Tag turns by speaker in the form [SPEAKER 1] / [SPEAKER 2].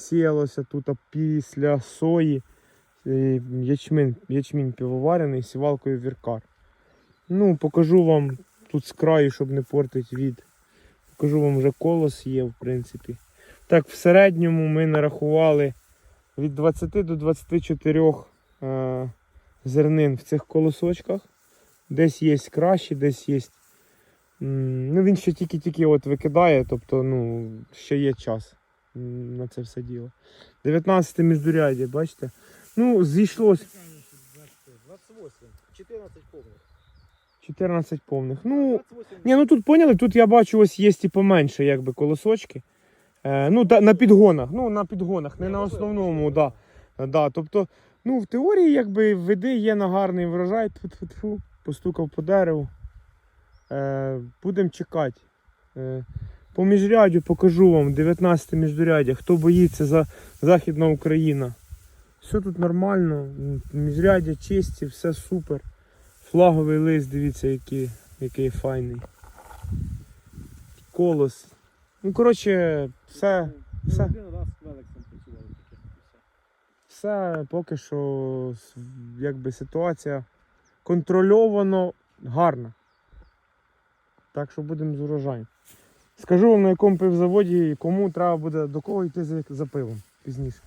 [SPEAKER 1] сіялося тут після сої е, ячмін, ячмінь півоварений сівалкою віркар. Ну, покажу вам тут з краю, щоб не портити від. Покажу вам вже колос є, в принципі. Так, в середньому ми нарахували від 20 до 24 е, зернин в цих колосочках. Десь є кращі, десь є. Ну, він ще тільки-тільки от викидає, тобто ну, ще є час на це все діло. 19 міждуряддя, бачите? Ну, зійшлось
[SPEAKER 2] 28, 14 повних.
[SPEAKER 1] 14 повних. Ну, Ні, ну тут поняли, тут я бачу, ось є і поменше, якби колосочки. Е, ну, та, на підгонах, ну на підгонах, не на основному,
[SPEAKER 2] можливо.
[SPEAKER 1] да. Да, тобто, ну, в теорії, якби види є на гарний врожай, тьфу-тьфу-тьфу, постукав по дереву. Е, будемо чекати. Е, по міжрядю покажу вам 19 міждуряддя. Хто боїться за Західна Україна. Все тут нормально, м, міжряддя чисті, все супер. Флаговий лист, дивіться, який, який файний. Колос. Ну, коротше, все, все.
[SPEAKER 2] все
[SPEAKER 1] поки що якби ситуація контрольовано гарна. Так що будемо з урожаєм. Скажу вам на якому пивзаводі і кому треба буде до кого йти за, пивом пізніше.